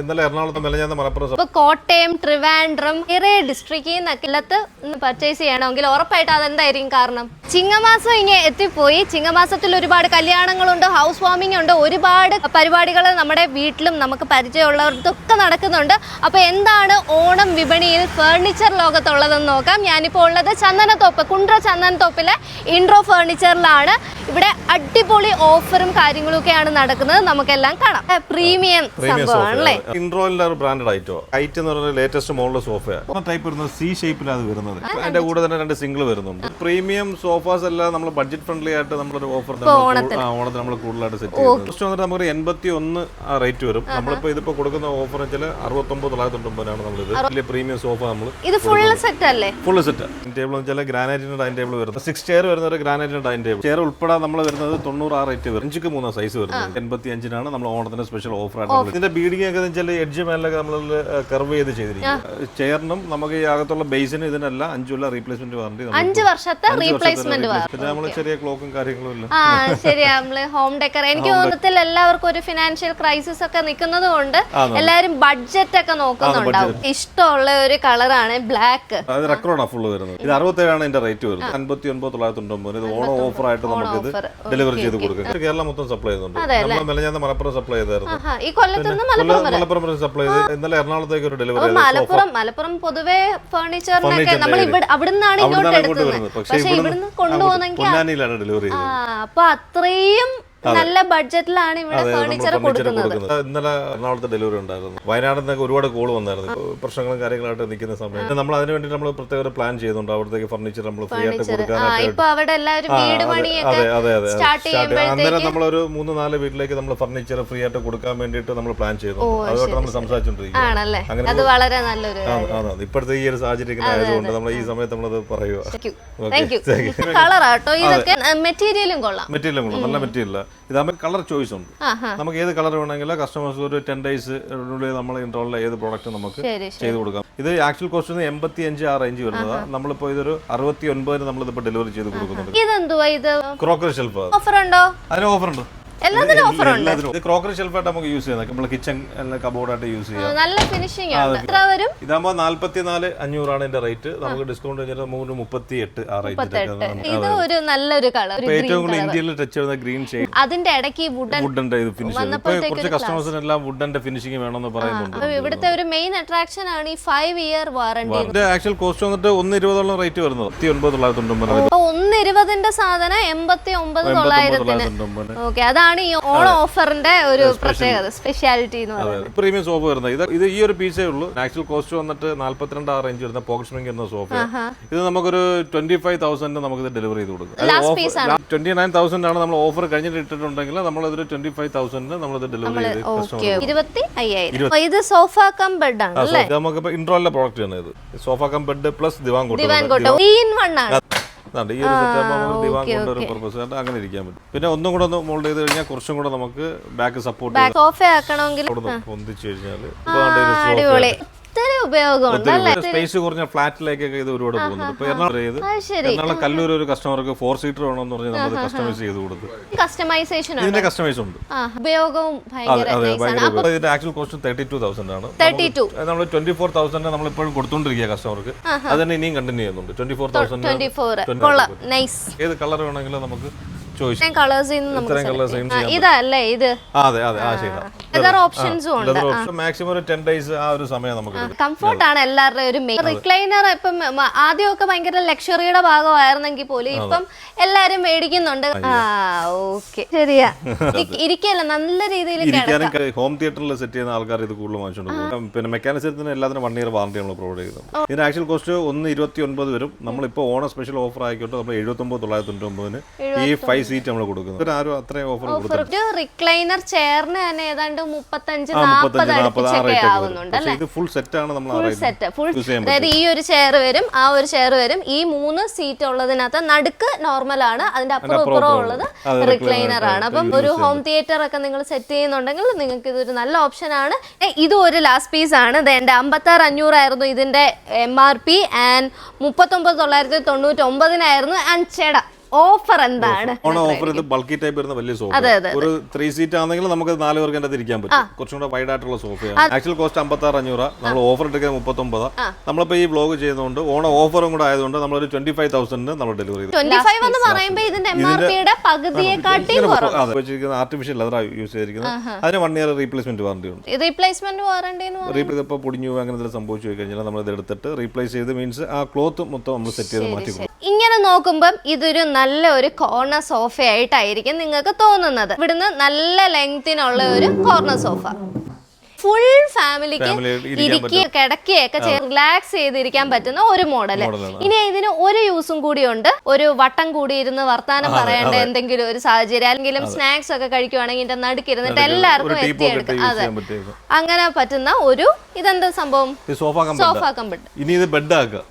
ഇന്നലെ എറണാകുളത്ത് മെലഞ്ഞാന്ന് മലപ്പുറം ഇപ്പൊ കോട്ടയം ട്രിവാൻഡ്രം ഏറെ ഡിസ്ട്രിക്റ്റിൽ നിന്നൊക്കെ പർച്ചേസ് ചെയ്യണമെങ്കിൽ ഉറപ്പായിട്ട് അതെന്തായിരിക്കും കാരണം? ചിങ്ങമാസം ഇങ്ങനെ എത്തിപ്പോയി. ചിങ്ങമാസത്തിൽ ഒരുപാട് കല്യാണങ്ങളുണ്ട് ഹൗസ് വാമിംഗ് ഉണ്ട് ഒരുപാട് പരിപാടികൾ നമ്മുടെ വീട്ടിലും നമുക്ക് പരിചയമുള്ളവർക്കൊക്കെ നടക്കുന്നുണ്ട്. അപ്പൊ എന്താണ് ഓണം വിപണിയിൽ ഫേർണിച്ചർ ലോകത്തുള്ളതെന്ന് നോക്കാം. ഞാനിപ്പോൾ ഉള്ളത് ചന്ദനത്തോപ്പ് കുണ്ട്ര ചന്ദനത്തോപ്പിലെ ഇൻട്രോ ഫേർണിച്ചറിലാണ് ഇവിടെ അടിപൊളി ഓഫറും കാര്യങ്ങളും ഒക്കെയാണ് നടക്കുന്നത്. നമുക്കെല്ലാം കാണാം. പ്രീമിയം പ്രീമിയം സംഭവമാണ് അല്ലേ? ഇൻട്രോയിലെ ഒരു ബ്രാൻഡഡ് ഐറ്റോ ഹൈറ്റ് എന്ന് പറഞ്ഞ ലേറ്റസ്റ്റ് മോഡൽ സോഫയാണ് ടൈപ്പ് വരുന്നത് സി ഷേപ്പിലാണ് അത് വരുന്നത്. അതിന്റെ കൂടെ തന്നെ രണ്ട് സിംഗിൾ വരുന്നുണ്ട്. പ്രീമിയം സോഫാസ് എല്ലാം നമ്മൾ ബഡ്ജറ്റ് ഫ്രണ്ട്ലി ആയിട്ട് നമ്മളൊരു ഓഫർ ഓണത്തിന്. നമ്മൾ കൂടുതലായിട്ട് സെറ്റ് ചെയ്യുന്നത്. ഫസ്റ്റ് വന്നിട്ട് നമുക്ക് എൺപത്തി ഒന്ന് ആ റേറ്റ് വരും. നമ്മളിപ്പോ ഇതിപ്പോ കൊടുക്കുന്ന ഓഫർ വെച്ചാൽ അറുപത്തൊമ്പത് തൊള്ളായിരത്തി തൊണ്ണൂറാണ് നമ്മൾ ഇത് വലിയ പ്രീമിയം സോഫ നമ്മൾ ഇത് ഫുള്ള് സെറ്റ് അല്ലേ? ഫുൾ സെറ്റ് ടേബിൾ എന്ന് വെച്ചാൽ ഗ്രാനൈറ്റിന്റെ ഡൈനിങ് ടേബിൾ വരുന്നത്. സിക്സ് ചെയർ വരുന്ന ഒരു ഗ്രാനൈറ്റിന്റെ ഡൈനിങ് ടേബിൾ ചെയർ ഉൾപ്പെടെ നമ്മൾ വരുന്നത് തൊണ്ണൂറ് ആ റേറ്റ് വരും. അഞ്ചുക്ക് മൂന്നാ സൈസ് വരുന്നത്. എൺപത്തി അഞ്ചിനാണ് നമ്മൾ ഓണത്തിന്റെ സ്പെഷ്യൽ ഓഫർ ആയിട്ട് ഇതിന്റെ ബീഡിംഗ് ഒക്കെ വെച്ചാൽ എഡ്ജ് മേലൊക്കെ നമ്മൾ കർവ് ചെയ്ത് ചെയ്തിരിക്കും ചെയറിനും നമുക്ക് ഈ അകത്തുള്ള ബേസിന് ഇതിനല്ല അഞ്ചുള്ള റീപ്ലേസ്മെന്റ് വാറണ്ടി അഞ്ച് വർഷത്തെ റീപ്ലേസ്മെന്റ് പിന്നെ നമ്മൾ ചെറിയ ക്ലോക്കും കാര്യങ്ങളും ഇല്ല ആ ശരിയാ. നമ്മൾ ഹോം ഡെക്കർ എനിക്ക് തോന്നത്തിൽ എല്ലാവർക്കും ഒരു ഫിനാൻഷ്യൽ ക്രൈസിസ് ഒക്കെ നിൽക്കുന്നത് കൊണ്ട് എല്ലാരും ബഡ്ജറ്റ് ഒക്കെ നോക്കുന്നുണ്ടാവും. ഇഷ്ടമുള്ള ഒരു കളറാണ് ബ്ലാക്ക് അത് റെക്കോർഡാണ് ഫുള്ള് വരുന്നത്. ഇത് അറുപത്തേഴാണ് ഇതിന്റെ റേറ്റ് വരുന്നത്. അൻപത്തി ഒൻപത് തൊള്ളായിരത്തി തൊണ്ണൂറ് ഇത് ഓണം ഓഫർ ആയിട്ട് നമുക്ക് ഇത് ഡെലിവറി ചെയ്ത് കൊടുക്കും. കേരളം മൊത്തം സപ്ലൈ ചെയ്യുന്നുണ്ട്. നമ്മൾ മെലഞ്ഞാന്ന് മലപ്പുറം സപ്ലൈ ചെയ്തായിരുന്നു. ഈ കൊല്ലത്ത് നിന്ന് മലപ്പുറം മലപ്പുറം സപ്ലൈ ചെയ്ത് ഇന്നലെ എറണാകുളത്തേക്ക് ഒരു ഡെലിവറി മലപ്പുറം മലപ്പുറം പൊതുവേ ഫർണിച്ചറിനൊക്കെ നമ്മൾ ഇവിടെ അവിടുന്നാണ് ഇങ്ങോട്ട് എടുക്കുന്നത് പക്ഷേ ഇവിടുന്ന് കൊണ്ടുപോകുന്നെങ്കിൽ ഡെലിവറി അപ്പൊ അത്രയും നല്ല ബഡ്ജറ്റിലാണ് ഇവിടെ ഫർണിച്ചർ കൊടുക്കുന്നത്. ഇന്നലെ എറണാകുളത്ത് ഡെലിവറി ഉണ്ടായിരുന്നു. വയനാട് നിന്നൊക്കെ ഒരുപാട് കോൾ വന്നായിരുന്നു. പ്രശ്നങ്ങളും കാര്യങ്ങളായിട്ട് നിൽക്കുന്ന സമയത്ത് നമ്മൾ അതിന് വേണ്ടി നമ്മൾ പ്രത്യേക ഒരു പ്ലാൻ ചെയ്യുന്നുണ്ട്. അവിടത്തേക്ക് ഫർണിച്ചർ നമ്മൾ ഫ്രീ ആയിട്ട് കൊടുക്കാൻ കൊടുക്കാനായിട്ട്. അന്നേരം നമ്മളൊരു മൂന്ന് നാല് വീട്ടിലേക്ക് നമ്മൾ ഫർണിച്ചർ ഫ്രീ ആയിട്ട് കൊടുക്കാൻ വേണ്ടിയിട്ട് നമ്മൾ പ്ലാൻ ചെയ്യുന്നുണ്ട്. അതുകൊണ്ട് നമ്മൾ സംസാരിച്ചോണ്ടിരിക്കും അത് വളരെ നല്ലൊരു ഇപ്പോഴത്തെ ഈ ഒരു സാഹചര്യം ആയതുകൊണ്ട് നമ്മൾ ഈ സമയത്ത് നമ്മളത് പറയുക കളറാട്ടോ ഇതൊക്കെ. മെറ്റീരിയലും കൊള്ളാം. മെറ്റീരിയലും കൊള്ളാം. നല്ല മെറ്റീരിയൽ ഇതാകുമ്പോൾ കളർ ചോയ്സ് ഉണ്ട്. നമുക്ക് ഏത് കളർ വേണമെങ്കിലും കസ്റ്റമേഴ്സ് ഒരു ടെൻ ഡേയ്സ് ഉള്ളിൽ നമ്മൾ ഇൻട്രോളിലെ ഏത് പ്രോഡക്റ്റ് നമുക്ക് ചെയ്ത് കൊടുക്കാം. ഇത് ആക്ച്വൽ കോസ്റ്റ് എൺപത്തി അഞ്ച് ആ റേഞ്ച് വരുന്നതാണ് നമ്മളിപ്പോ ഇതൊരു അറുപത്തി ഒൻപതിന് നമ്മളിപ്പോ ഡെലിവറി ചെയ്ത് കൊടുക്കുന്നുണ്ട്. ക്രോക്കറി ഷെൽഫ് ഓഫർ ഉണ്ടോ? അതിന് ഓഫർ ഉണ്ട്. എല്ലാത്തിനും ഓഫർ ഉണ്ട്. ഇത് ക്രോക്കറി ഷെൽഫായിട്ട് നമുക്ക് യൂസ് ചെയ്യാം. നമ്മൾ കിച്ചൺ കബോർഡായിട്ട് യൂസ് ചെയ്യാം. നല്ല ഫിനിഷിംഗ് ആണ്. എത്ര വരും? ഇതാകുമ്പോൾ നാല്പത്തി നാല് അഞ്ഞൂറാണ് ഇതിന്റെ റേറ്റ് നമുക്ക് ഡിസ്കൗണ്ട് കഴിഞ്ഞാൽ മൂന്ന് മുപ്പത്തി എട്ട് ആ റേറ്റ് ഇത് ഒരു നല്ലൊരു കളർ ഏറ്റവും കൂടുതൽ ഇന്ത്യയിൽ ടച്ച് ചെയ്യുന്ന ഗ്രീൻ ഷെയ്ഡ് അതിന്റെ ഇടയ്ക്ക് വുഡൻ വുഡന്റെ ഇത് ഫിനിഷിംഗ് കുറച്ച് കസ്റ്റമേഴ്സിനെല്ലാം വുഡന്റെ ഫിനിഷിംഗ് വേണമെന്ന് പറയുന്നുണ്ട്. ഇവിടുത്തെ ഒരു മെയിൻ അട്രാക്ഷൻ ആണ് ഈ ഫൈവ് ഇയർ വാറണ്ടി ഇതിന്റെ ആക്ച്വൽ കോസ്റ്റ് വന്നിട്ട് ഒന്ന് ഇരുപതോളം റേറ്റ് വരുന്നത്. പത്തി ഒൻപത് തൊള്ളായിരത്തി തൊണ്ണൂറ് ഒന്ന് ഇരുപതിന്റെ സാധനം എൺപത്തി ഒമ്പത് തൊള്ളായിരത്തിന്. തൊള്ളായിരത്തി ഓക്കെ അതാണ് ഈ ഓൺ ഓഫറിന്റെ ഒരു പ്രത്യേകത സ്പെഷ്യാലിറ്റി എന്ന് പറയുന്നത്. പ്രീമിയം സോഫ വരുന്നത്. ഇത് ഇത് ഈ ഒരു പീസേ ഉള്ളൂ. ആക്ച്വൽ കോസ്റ്റ് വന്നിട്ട് നാല്പത്തിരണ്ട് ആ റേഞ്ച് വരുന്ന പോക്കറ്റ് സ്പ്രിംഗ് എന്ന സോഫ ഇത് നമുക്കൊരു ട്വന്റി ഫൈവ് തൗസൻഡ് നമുക്ക് ഇത് ഡെലിവറി ചെയ്ത് കൊടുക്കും. ട്വന്റി നയൻ തൗസൻഡ് ആണ്. നമ്മൾ ഓഫർ കഴിഞ്ഞിട്ട് ഇട്ടിട്ടുണ്ടെങ്കിൽ നമ്മൾ ഇതൊരു ട്വന്റി ഫൈവ് തൗസൻഡിന് ഇത് ഡെലിവറി ചെയ്ത് ഇരുപത്തി അയ്യായിരം. ഇത് സോഫ കം ബെഡ് ആണ് നമുക്ക് ഇത് ഇൻട്രോയിലെ പ്രോഡക്റ്റ് ആണ് ഇത്. സോഫ കം ബെഡ് പ്ലസ് ദിവാൻ കൊണ്ടു ദിവാൻ കോട്ടോ. ത്രീ ഇൻ വൺ ആണ്. അതാണ്ട് ഈ ഒരു സെറ്റ് നമുക്ക് ദിവാൻ കൊണ്ട് ഒരു പർപ്പസ് ആയിട്ട് അങ്ങനെ ഇരിക്കാൻ പറ്റും. പിന്നെ ഒന്നും കൂടെ ഒന്ന് മോൾഡ് ചെയ്ത് കഴിഞ്ഞാൽ കുറച്ചും കൂടെ നമുക്ക് ബാക്ക് സപ്പോർട്ട് സോഫ ആക്കണമെങ്കിൽ പൊന്തിച്ചു കഴിഞ്ഞാൽ അടിപൊളി. ഒത്തിരി ഉപയോഗമുണ്ട് അല്ലേ സ്പേസ് കുറഞ്ഞ ഫ്ലാറ്റിലേക്കൊക്കെ ഇത് ഒരുപാട് പോകുന്നുണ്ട് ഇപ്പൊ എറണാകുളം എറണാകുളം കല്ലൂർ ഒരു കസ്റ്റമർക്ക് ഫോർ സീറ്റർ വേണമെന്ന് പറഞ്ഞ് നമ്മൾ കസ്റ്റമൈസ് ചെയ്ത് കൊടുത്തു. കസ്റ്റമൈസേഷൻ ഇതിന്റെ കസ്റ്റമൈസ് ഉണ്ട്. ഉപയോഗവും. ഇതിന്റെ actual cost thirty two thousand ആണ് നമ്മൾ ട്വന്റി ഫോർ തൗസൻഡ് നമ്മൾ ഇപ്പോഴും കൊടുത്തോണ്ടിരിക്കുക കസ്റ്റമർക്ക് അത് തന്നെ ഇനിയും കണ്ടിന്യൂ ചെയ്യുന്നുണ്ട്. ട്വന്റി ഫോർ തൗസൻഡ് ഏത് കളർ വേണമെങ്കിലും നമുക്ക് ആ, ഇതല്ലേ ഇത്? അതെ അതെ ആ ചെയ്താ ലെതർ ഓപ്ഷൻസും ഉണ്ട്. മാക്സിമം ഒരു ടെൻ ഡേയ്സ് ആ ഒരു സമയം നമുക്ക് കംഫർട്ട് ആണ് എല്ലാവരുടെയും ഒരു മെയിൻ റിക്ലൈനർ ഇപ്പം മ- ആദ്യമൊക്കെ ഭയങ്കര ലക്ഷറിയുടെ ഭാഗമായിരുന്നെങ്കിൽ പോലും ഇപ്പം എല്ലാരും മേടിക്കുന്നുണ്ട്. ആ ഓക്കെ ശരിയാ. ഇരിക്ക- ഇരിക്കല്ല നല്ല രീതിയിൽ ഹോം തിയേറ്ററിൽ സെറ്റ് ചെയ്യുന്ന ആൾക്കാർ ഇത് കൂടുതൽ വാങ്ങിച്ചുകൊണ്ട് പിന്നെ മെക്കാനിസത്തിന് എല്ലാത്തിനും വൺ ഇയർ വാറണ്ടി നമ്മൾ പ്രൊവൈഡ് ചെയ്യുന്നുണ്ട്. ഇതിന് ആക്ച്വൽ കോസ്റ്റ് ഒന്ന് ഇരുപത്തി ഒൻപത് വരും. നമ്മളിപ്പോൾ ഓണ സ്പെഷ്യൽ ഓഫർ ആയിക്കോട്ടെ നമ്മൾ എഴുപത്തി ഒമ്പത് തൊള്ളായിരത്തി തൊണ്ണൂറ്റി ഒമ്പതിന് ഈ ഫൈവ് സീറ്റ് നമ്മൾ കൊടുക്കുന്നത്. ആരും അത്രയും ഓഫർ ഒരു റിക്ലൈനർ ചെയറിന് തന്നെ ഏതാണ്ട് മുപ്പത്തഞ്ച് നാൽപ്പത് അടുപ്പിച്ചൊക്കെ ആവുന്നുണ്ട് പക്ഷേ ഇത് ഫുൾ സെറ്റ് ആണ് നമ്മൾ ആ ഫുൾ സെറ്റ് ഫുൾ അതായത് ഈ ഒരു ചെയർ വരും ആ ഒരു ചെയർ വരും. ഈ മൂന്ന് സീറ്റ് ഉള്ളതിനകത്ത് നടുക്ക് നോർമൽ ആണ്. അതിന്റെ അപ്പുറം ഇപ്പുറം ഉള്ളത്. റിക്ലൈനർ ആണ്. അപ്പം ഒരു ഹോം തിയേറ്റർ ഒക്കെ നിങ്ങൾ സെറ്റ് ചെയ്യുന്നുണ്ടെങ്കിൽ നിങ്ങൾക്ക് ഇതൊരു നല്ല ഓപ്ഷൻ ആണ്. ഇതും ഒരു ലാസ്റ്റ് പീസ് ആണ്. എന്റെ അമ്പത്താറ് അഞ്ഞൂറായിരുന്നു ഇതിന്റെ എം ആർ പി ആൻഡ് മുപ്പത്തൊമ്പത് തൊള്ളായിരത്തി തൊണ്ണൂറ്റി ഒമ്പതിനായിരുന്നു ആൻഡ് ചേട ഓഫർ എന്താണ്? ഓണം ഓഫർ ഇത് ബൾക്കി ടൈപ്പ് വരുന്ന വലിയ സോഫ ഒരു ത്രീ സീറ്റ് ആണെങ്കിൽ നമുക്ക് നാല് പേർക്ക് അതിനകത്ത് ഇരിക്കാൻ പറ്റും. കുറച്ചും കൂടെ വൈഡ് ആയിട്ടുള്ള സോഫയാണ് ആക്ച്വൽ കോസ്റ്റ് അമ്പത്തി ആറ് അഞ്ഞൂറ്. നമ്മൾ ഓഫർ എടുക്കുന്നത് മുപ്പത്തൊമ്പത്. നമ്മളിപ്പോ ഈ വ്ലോഗ് ചെയ്യുന്നതുകൊണ്ട് ഓണം ഓഫറും കൂടെ ആയതുകൊണ്ട് നമ്മൾ ട്വന്റി ഫൈവ് തൗസൻഡിന് നമ്മൾ ഡെലിവറി ചെയ്തു. എന്ന് പറയുമ്പോൾ ഇതിന്റെ വെച്ചിരിക്കുന്ന ആർട്ടിഫിഷ്യൽ ലെതർ യൂസ് ചെയ്തിരിക്കുന്നത്. അതിന് വൺ ഇയർ റീപ്ലേസ്മെന്റ് വാറണ്ടി ഉണ്ട്. റീപ്ലേസ്മെന്റ് വാറണ്ടി എന്ന് പറഞ്ഞാൽ റീപ്ലേസ് ഇപ്പോൾ പൊടിഞ്ഞു അങ്ങനെ എന്തെങ്കിലും സംഭവിച്ചു കഴിഞ്ഞാൽ നമ്മൾ ഇത് എടുത്തിട്ട് റീപ്ലേസ് ചെയ്ത് മീൻസ് ആ ക്ലോത്ത് മൊത്തം നമ്മൾ സെറ്റ് ചെയ്ത് മാറ്റി കൊടുക്കും. ഇങ്ങനെ നോക്കുമ്പം ഇതൊരു നല്ല ഒരു കോർണർ സോഫ ആയിട്ടായിരിക്കും നിങ്ങൾക്ക് തോന്നുന്നത്. ഇവിടുന്ന് നല്ല ലെങ്തിനുള്ള ഒരു കോർണർ സോഫ ഫുൾ ഫാമിലിക്ക് ഇരിക്കുക കിടക്കുകയൊക്കെ റിലാക്സ് ചെയ്തിരിക്കാൻ പറ്റുന്ന ഒരു മോഡൽ ഇനി ഇതിന് ഒരു യൂസും കൂടിയുണ്ട് ഒരു വട്ടം കൂടി ഇരുന്ന് വർത്താനം പറയേണ്ട എന്തെങ്കിലും ഒരു സാഹചര്യം അല്ലെങ്കിൽ സ്നാക്സ് ഒക്കെ കഴിക്കുവാണെങ്കിൽ ഇതിന്റെ നടുക്കിരുന്നിട്ട് എല്ലാവർക്കും എത്തിയെടുക്കാം. അതെ. അങ്ങനെ പറ്റുന്ന ഒരു ഇതെന്താ സംഭവം? സോഫ കമ്പിട്ട് ഇനി ഇത് ബെഡ് ആക്കുക.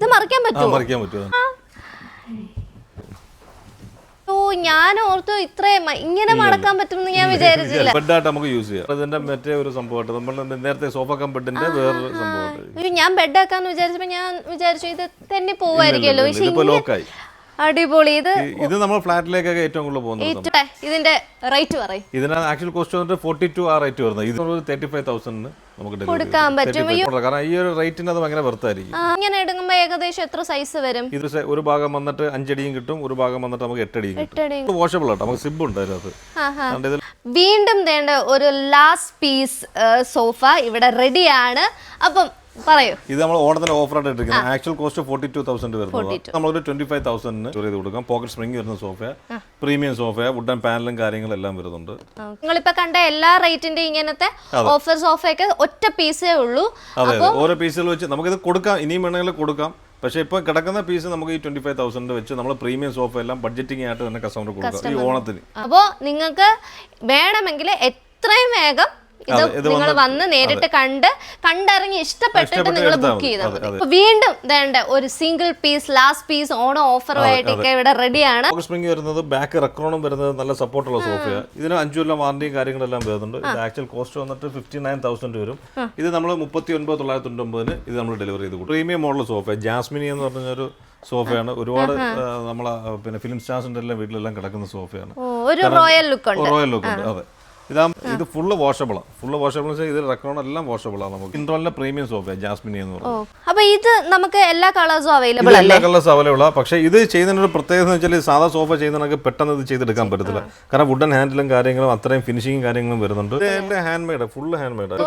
ഇത് മറിക്കാൻ പറ്റുമോ മറിക്കാൻ പറ്റുമോ ഓ ഞാൻ ഓർത്തു ഇത്രയും ഇങ്ങനെ മടക്കാൻ പറ്റുമെന്ന് ഞാൻ വിചാരിച്ചില്ല. ബെഡായിട്ട് നമുക്ക് യൂസ് ചെയ്യാം. ഇതിന്റെ മറ്റേ ഒരു സംഭവമായിട്ട് നമ്മൾ നേരത്തെ സോഫ കം ബെഡിന്റെ വേറൊരു സംഭവമായിട്ട് ഞാൻ ബെഡ് ആക്കാന്ന് വിചാരിച്ചപ്പോ ഞാൻ വിചാരിച്ചു ഇത് തന്നെ പോവായിരിക്കുമല്ലോ പക്ഷെ അടിപൊളി. ഇത് ഇത് നമ്മൾ ഫ്ലാറ്റിലേക്കൊക്കെ ഏറ്റവും കൂടുതൽ പോകുന്നത് ഇതിന്റെ റേറ്റ് പറയും. ഇതിന് ആക്ച്വൽ കോസ്റ്റ് വന്നിട്ട് ഫോർട്ടി ടു ആ റേറ്റ് വരുന്നത്. ഇത് ഒരു തേർട്ടി ഫൈവ് തൗസൻഡിന് നമുക്ക് കൊടുക്കാൻ. പറ്റും. 35 കാരണം ഈ ഒരു റേറ്റിന് അത് ഭയങ്കര വെറുത്തായിരിക്കും. ഇങ്ങനെ എടുക്കുമ്പോ ഏകദേശം എത്ര സൈസ് വരും? ഇത് ഒരു ഭാഗം വന്നിട്ട് അഞ്ചടിയും കിട്ടും ഒരു ഭാഗം വന്നിട്ട് നമുക്ക് എട്ടടിയും കിട്ടും. വാഷബിൾ ആട്ടോ. നമുക്ക് സിബ് ഉണ്ട് അതിനകത്ത്. വീണ്ടും വേണ്ട ഒരു ലാസ്റ്റ് പീസ് സോഫ ഇവിടെ റെഡിയാണ് അപ്പം പറയൂ. ഇത് നമ്മൾ ഓണത്തിന് ഓഫർ ആയിട്ട് എടുക്കുന്നത്. Actual cost forty two thousand വരുന്നത് നമ്മളൊരു ട്വന്റി ഫൈവ് തൗസൻഡിന് ചെയ്ത് കൊടുക്കാം. പോക്കറ്റ് സ്പ്രിംഗ് വരുന്ന സോഫ പ്രീമിയം സോഫ വുഡൻ പാനലും കാര്യങ്ങളും എല്ലാം വരുന്നുണ്ട്. നിങ്ങളിപ്പോ കണ്ട എല്ലാ റേറ്റിന്റെ ഇങ്ങനത്തെ ഓഫർ സോഫയൊക്കെ ഒറ്റ പീസേ ഉള്ളൂ. അതെ ഓരോ പീസുകൾ വെച്ച് നമുക്ക് ഇത് കൊടുക്കാം. ഇനിയും വേണമെങ്കിൽ കൊടുക്കാം. പക്ഷേ ഇപ്പോൾ കിടക്കുന്ന പീസ് നമുക്ക് ഈ ട്വന്റി ഫൈവ് തൗസൻഡ് വെച്ച് നമ്മൾ പ്രീമിയം സോഫ എല്ലാം ബഡ്ജറ്റിംഗ് ആയിട്ട് തന്നെ കസ്റ്റമർ കൊടുക്കാം. ഈ ഓണത്തിന്. അപ്പോ നിങ്ങൾക്ക് വേണമെങ്കിൽ എത്രയും വേഗം ഇത് നിങ്ങൾ വന്ന് നേരിട്ട് കണ്ട് കണ്ടിറങ്ങി ഇഷ്ടപ്പെട്ടിട്ട് നിങ്ങൾ ബുക്ക്. ചെയ്താൽ മതി. വീണ്ടും വേണ്ട ഒരു single piece last piece Onam ഓഫറുമായിട്ടൊക്കെ ഇവിടെ റെഡിയാണ് സ്പ്രിംഗ് വരുന്നത് ബാക്ക് റെക്രോണും വരുന്നത് നല്ല സപ്പോർട്ടുള്ള സോഫിയ ഇതിന് അഞ്ചു കൊല്ലം വാറന്റിയും കാര്യങ്ങളെല്ലാം വരുന്നുണ്ട്. ഇത് ആക്ച്വൽ കോസ്റ്റ് വന്നിട്ട് ഫിഫ്റ്റി നയൻ തൗസൻഡ് വരും ഇത് നമ്മൾ മുപ്പത്തി ഒൻപത് തൊള്ളായിരത്തി തൊണ്ണൂറ്റൊമ്പതിന് ഇത് നമ്മൾ ഡെലിവറി ചെയ്ത് കൊടുക്കും. പ്രീമിയം മോഡൽ സോഫ ജാസ്മിനി എന്ന് പറഞ്ഞൊരു സോഫയാണ് ഒരുപാട് നമ്മളെ പിന്നെ ഫിലിം സ്റ്റാർസിന്റെ എല്ലാം വീട്ടിലെല്ലാം കിടക്കുന്ന സോഫയാണ് റോയൽ ലുക്ക് ഉണ്ട്. അതെ. ഇതാ ഇത് ഫുള്ള് വാഷബിളാണ് ഫുള്ള് വാഷബിൾ ഇത് റെക്കോർഡ് എല്ലാം വാഷബിളാണ് നമുക്ക്. ഇൻട്രോലിന്റെ പ്രീമിയം സോഫ ജാസ്മിനി എന്ന് പറയുന്നത്. അപ്പൊ ഇത് നമുക്ക് എല്ലാ കളേഴ്സും അവൈലബിൾ എല്ലാ കളേഴ്സ് അവൈലബിൾ പക്ഷെ ഇത് ചെയ്യുന്നതിന് ഒരു പ്രത്യേകത എന്ന് വെച്ചാൽ സാധാ സോഫ ചെയ്യുന്നതൊക്കെ പെട്ടെന്ന് ഇത് ചെയ്തെടുക്കാൻ പറ്റത്തില്ല. കാരണം വുഡൻ ഹാൻഡിലും കാര്യങ്ങളും അത്രയും ഫിനിഷിങ്ങും കാര്യങ്ങളും വരുന്നുണ്ട്. Hand made full hand made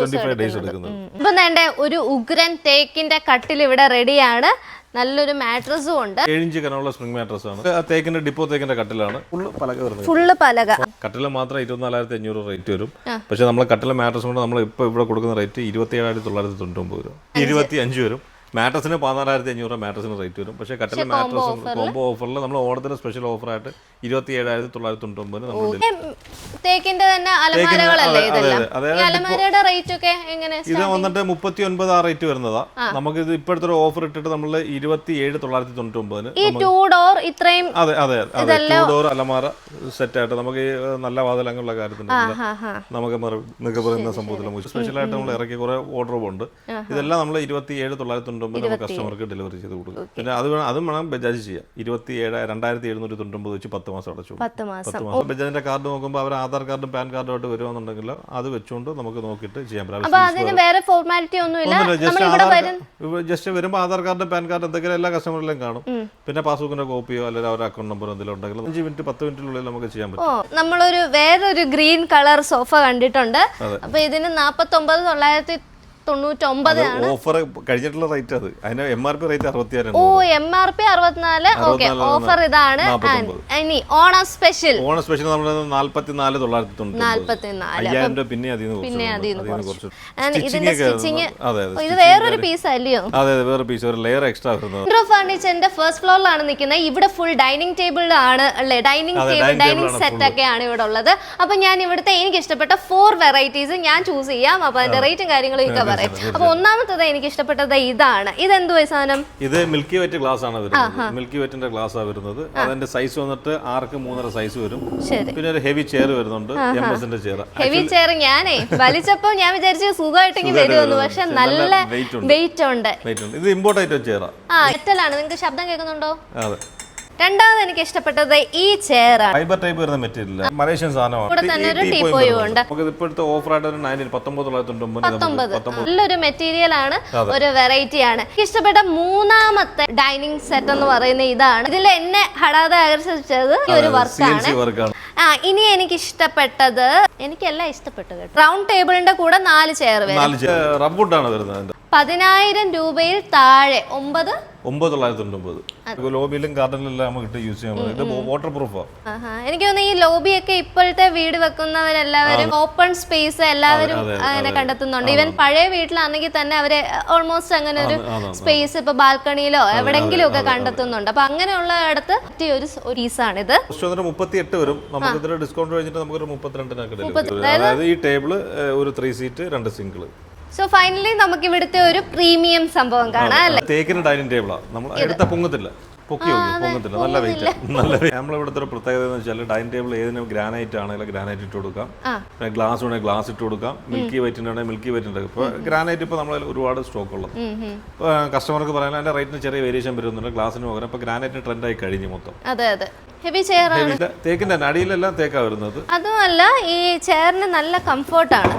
twenty five days എടുക്കുന്നത്. ഇപ്പൊ എന്റെ ഒരു ഉഗ്രൻ തേക്കിന്റെ കട്ടിൽ ഇവിടെ റെഡിയാണ് നല്ലൊരു മാട്രസും ഉണ്ട്. ഏഴിഞ്ച് കനമുള്ള സ്പ്രിംഗ് മാട്രസ് ആണ് തേക്കിന്റെ ഡിപ്പോ തേക്കിന്റെ കട്ടിലാണ്. ഫുള്ള് പലക വരുന്നത്. ഫുള്ള് പലക. കട്ടില മാത്രം ഇരുപത്തിനാലായിരത്തി അഞ്ഞൂറ് റേറ്റ് വരും. പക്ഷെ നമ്മൾ കട്ടില മാട്രസ് കൊണ്ട് നമ്മൾ ഇപ്പൊ ഇവിടെ കൊടുക്കുന്ന റേറ്റ് ഇരുപത്തി ഏഴായിരത്തി തൊള്ളായിരത്തി തൊണ്ണൂറ്റൊമ്പത് വരും. ഇരുപത്തി അഞ്ച് വരും. മാട്രസിന് പതിനാലായിരത്തി അഞ്ഞൂറ് മാട്രസിന് റേറ്റ് വരും. പക്ഷേ കട്ടിലെ മാട്രസ് കോംബോ ഓഫറിൽ നമ്മൾ ഓണത്തിന് സ്പെഷ്യൽ ഓഫറായിട്ട് ഇരുപത്തി ഏഴായിരത്തി തൊള്ളായിരത്തി തേക്കിന്റെ തന്നെ. അലമാരയുടെ റേറ്റ് ഒക്കെ എങ്ങനെ ഇത് വന്നിട്ട് മുപ്പത്തി ഒൻപത് ആ റേറ്റ് വരുന്നതാ. നമുക്ക് ഇത് ഇപ്പോഴത്തെ ഒരു ഓഫർ ഇട്ടിട്ട് നമ്മൾ ഇരുപത്തി ഏഴ് തൊള്ളായിരത്തി തൊണ്ണൂറ്റൊമ്പതിന് ഈ ടൂ ഡോർ ഇത്രയും അതെ അതെ അതെ. ടൂ ഡോർ അലമാര സെറ്റ് ആയിട്ട് നമുക്ക് നല്ല വാതിലങ്ങുള്ള കാര്യത്തിന് ഹാ ഹാ. നമുക്ക് മറുപടി സംഭവത്തിൽ സ്പെഷ്യലായിട്ട് നമ്മൾ ഇറക്കിയ കുറെ ഓർഡറും ഉണ്ട്. ഇതെല്ലാം നമ്മൾ ഇരുപത്തി ഏഴ് തൊള്ളായിരത്തി തൊണ്ണൂറ്റൊമ്പത് നമ്മൾ കസ്റ്റമർക്ക് ഡെലിവറി ചെയ്ത് കൊടുക്കും. പിന്നെ അത് വേണം അതും വേണം ബജാജ് ചെയ്യാം ഇരുപത്തി ഏഴ് രണ്ടായിരത്തി എഴുന്നൂറ്റി തൊണ്ണൂറ്റൊമ്പത് വെച്ച് പത്ത് മാസം അടച്ചു. പത്ത് മാസം. ബജാജിന്റെ കാർഡ് നോക്കുമ്പോൾ അവർ ആധാർ കാർഡും പാൻ കാർഡുമായിട്ട് വരുവാന്നുണ്ടെങ്കിൽ അത് വെച്ചുകൊണ്ട് നമുക്ക് നോക്കിയിട്ട് ചെയ്യാൻ പറ്റും. വേറെ ഫോർമാലിറ്റി ഒന്നുമില്ല. ജസ്റ്റ് വരുമ്പോൾ ആധാർ കാർഡും പാൻ കാർഡ് എന്തെങ്കിലും എല്ലാ കസ്റ്റമറിലും കാണും. പിന്നെ പാസ്ബുക്കിന്റെ കോപ്പിയോ അല്ലെങ്കിൽ അവരുടെ അക്കൗണ്ട് നമ്പറോ എന്തെങ്കിലും ഉണ്ടെങ്കിൽ അഞ്ച് മിനിറ്റ് പത്ത് മിനിറ്റിനുള്ളിൽ നമുക്ക് ചെയ്യാൻ പറ്റും. നമ്മളൊരു വേറൊരു ഗ്രീൻ കളർ സോഫ കണ്ടിട്ടുണ്ട്. അപ്പൊ ഇതിന് നാപ്പത്തി ഒമ്പത് തൊള്ളായിരത്തി തൊണ്ണൂറ്റൊമ്പതാണ് ഓഫർ കഴിഞ്ഞിട്ടുള്ള റേറ്റ് അത്. അതിന് എം ആർ പി റേറ്റ് അറുപത്തിയാറാണ്. ഓ എം ആർ പി അറുപത്തിനാല്. ഓക്കെ ഓഫർ ഇതാണ്. ഇനി ഓണം സ്പെഷ്യൽ ഓണ സ്പെഷ്യൽ നമ്മൾ തൊള്ളായിരത്തി തൊണ്ണൂറ്റി പിന്നെ പിന്നെ ഇതിന്റെ സ്റ്റിച്ചിങ് ഇത് വേറൊരു പീസ് അല്ലയോ? അതെ അതെ വേറെ പീസ് ഒരു ലെയർ എക്സ്ട്രാ വരുന്നത്. ഇൻട്രോ ഫർണിച്ചറിന്റെ ഫസ്റ്റ് ഫ്ലോറിലാണ് നിൽക്കുന്നത്. ഇവിടെ ഫുൾ ഡൈനിങ് ടേബിൾ ആണ് അല്ലേ ഡൈനിങ് ടേബിൾ ഡൈനിങ് ഒക്കെ ആണ് സെറ്റ് ഒക്കെയാണ് ഇവിടെ ഉള്ളത്. അപ്പൊ ഞാൻ ഇവിടുത്തെ എനിക്ക് ഇഷ്ടപ്പെട്ട ഫോർ വെറൈറ്റീസ് ഞാൻ ചൂസ് ചെയ്യാം. അപ്പൊ അതിന്റെ റേറ്റും കാര്യങ്ങളും ഒക്കെ പറയാം. അപ്പൊ ഒന്നാമത്തത് എനിക്ക് ഇഷ്ടപ്പെട്ടത് ഇതാണ്. ഇത് എന്ത് സാധനം? ഇത് മിൽക്കി വെറ്റ് ഗ്ലാസ് ആണ് വരുന്നത്. മിൽക്കി വൈറ്റിന്റെ ഗ്ലാസ് ആണ് വരുന്നത്. അതിന്റെ സൈസ് വന്നിട്ട് ആർക്ക് മൂന്നര സൈസ് വരും. പിന്നെ ഒരു ഹെവി ചെയർ വരുന്നുണ്ട്. എം എസിന്റെ ചെയർ ഹെവി ചെയർ ഞാനേ വലിച്ചപ്പോ ഞാൻ വിചാരിച്ചു സുഖമായിട്ടെങ്കിൽ വരുമെന്ന്. പക്ഷെ നല്ല വെയിറ്റ് ഉണ്ട്. ഇത് ഇമ്പോർട്ടന്റ് ചെയറാ ആ. നിങ്ങൾക്ക് ശബ്ദം കേൾക്കുന്നുണ്ടോ? അതെ. രണ്ടാമത് എനിക്ക് ഇഷ്ടപ്പെട്ടത് ഈ ചെയർ ഫൈബർ ടൈപ്പ് വരുന്ന മെറ്റീരിയൽ മലേഷ്യൻ തന്നെ ഒരു ടീപ്പോയും ഉണ്ട്. ഇപ്പോഴത്തെ ഓഫർ ആയിട്ട് തൊണ്ണൂറ്റി നല്ലൊരു മെറ്റീരിയൽ ആണ് ഒരു വെറൈറ്റി ആണ്. ഇഷ്ടപ്പെട്ട മൂന്നാമത്തെ ഡൈനിങ് സെറ്റ് എന്ന് പറയുന്ന ഇതാണ്. ഇതിൽ എന്നെ ഹടാതെ ആകർഷിച്ചത് ഈ ഒരു വർക്കാണ് ആ ഇനി എനിക്ക് ഇഷ്ടപ്പെട്ടത് എനിക്കെല്ലാം ഇഷ്ടപ്പെട്ടത് കേട്ടോ. റൗണ്ട് ടേബിളിന്റെ കൂടെ നാല് ചെയർ വരും. പതിനായിരം രൂപയിൽ താഴെ ഒമ്പത് ഒമ്പത് തൊള്ളായിരത്തി തൊണ്ണൂറ്റൊമ്പത് ലോബിയിലും ഗാർഡനിലെല്ലാം നമുക്ക് ഇട്ട് യൂസ് ചെയ്യാൻ പറ്റും. ഇത് വാട്ടർ പ്രൂഫാണ് എനിക്ക് തോന്നുന്നു ഈ ലോബിയൊക്കെ ഇപ്പോഴത്തെ വീട് വെക്കുന്നവരെല്ലാവരും ഓപ്പൺ സ്പേസ് എല്ലാവരും അങ്ങനെ കണ്ടെത്തുന്നുണ്ട്. ഈവൻ പഴയ വീട്ടിലാണെങ്കിൽ തന്നെ അവർ ഓൾമോസ്റ്റ് അങ്ങനെ ഒരു സ്പേസ് ഇപ്പൊ ബാൽക്കണിയിലോ എവിടെങ്കിലും ഒക്കെ കണ്ടെത്തുന്നുണ്ട്. അപ്പൊ അങ്ങനെയുള്ള പറ്റിയ ഒരു ഫസ്റ്റ് വന്നിട്ട് വരും. നമുക്ക് ഇതിൽ ഡിസ്കൗണ്ട് കഴിഞ്ഞിട്ട് നമുക്കൊരു മുപ്പത്തിരണ്ടിനൊക്കെ delivery വരും. അതായത് ഈ ടേബിൾ ഒരു ത്രീ സീറ്റ് രണ്ട് സിംഗിൾ സോ ഫൈനലി നമുക്ക് ഇവിടുത്തെ ഒരു പ്രീമിയം സംഭവം കാണാം അല്ലെ? തേക്കിന് ഡൈനിങ് ടേബിളാണ് നമ്മൾ എടുത്ത പൊങ്ങത്തില്ല. പൊക്കി പൊങ്ങത്തില്ല. നല്ല വെയിറ്റ് നല്ല. നമ്മൾ ഇവിടുത്തെ ഒരു പ്രത്യേകത എന്ന് വെച്ചാൽ ഡൈനിങ് ടേബിൾ ഏതിനും ഗ്രാനൈറ്റ് ആണെങ്കിൽ ഗ്രാനൈറ്റ് ഇട്ട് കൊടുക്കാം. ആ. ഗ്ലാസ് ഉണ്ടെങ്കിൽ ഗ്ലാസ് ഇട്ട് കൊടുക്കാം. മിൽക്കി വൈറ്റിന്റെ ആണെങ്കിൽ മിൽക്കി വൈറ്റിന്റെ ഇപ്പോൾ ഗ്രാനൈറ്റ് ഇപ്പോൾ നമ്മൾ ഒരുപാട് സ്റ്റോക്ക് ഉള്ളത്. കസ്റ്റമർക്ക് പറയാൻ അതിന്റെ റേറ്റിന് ചെറിയ വേരിയേഷൻ വരുന്നുണ്ട്. ഗ്ലാസിന് പകരം ഇപ്പോൾ ഗ്രാനൈറ്റ് ട്രെൻഡായി കഴിഞ്ഞു മൊത്തം. അതെ അതെ. ഹെവി ചെയർ ആണ്. തേക്കിന്റെ അടിയിലെല്ലാം തേക്കാ വരുന്നത്. അതുമല്ല ഈ ചെയറിന് നല്ല കംഫർട്ടാണ്